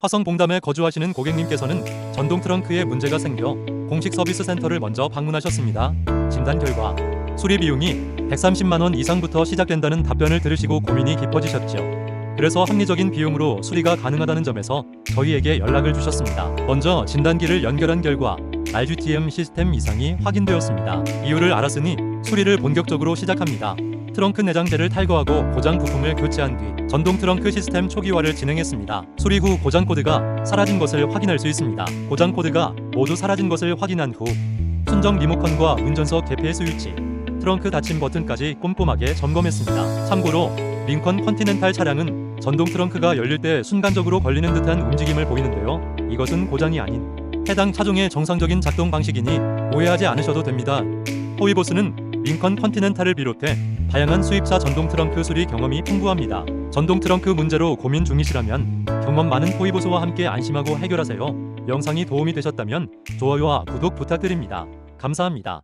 화성봉담에 거주하시는 고객님께서는 전동 트렁크에 문제가 생겨 공식 서비스 센터를 먼저 방문하셨습니다. 진단 결과 수리 비용이 130만 원 이상부터 시작된다는 답변을 들으시고 고민이 깊어지셨죠. 그래서 합리적인 비용으로 수리가 가능하다는 점에서 저희에게 연락을 주셨습니다. 먼저 진단기를 연결한 결과 RGTM 시스템 이상이 확인되었습니다. 이유를 알았으니 수리를 본격적으로 시작합니다. 트렁크 내장재를 탈거하고 고장 부품을 교체한 뒤 전동 트렁크 시스템 초기화를 진행했습니다. 수리 후 고장 코드가 사라진 것을 확인할 수 있습니다. 고장 코드가 모두 사라진 것을 확인한 후 순정 리모컨과 운전석 개폐 스위치, 트렁크 닫힘 버튼까지 꼼꼼하게 점검했습니다. 참고로 링컨 컨티넨탈 차량은 전동 트렁크가 열릴 때 순간적으로 걸리는 듯한 움직임을 보이는데요. 이것은 고장이 아닌 해당 차종의 정상적인 작동 방식이니 오해하지 않으셔도 됩니다. 호위보스는 링컨 컨티넨탈을 비롯해 다양한 수입사 전동 트렁크 수리 경험이 풍부합니다. 전동 트렁크 문제로 고민 중이시라면 경험 많은 호위보스와 함께 안심하고 해결하세요. 영상이 도움이 되셨다면 좋아요와 구독 부탁드립니다. 감사합니다.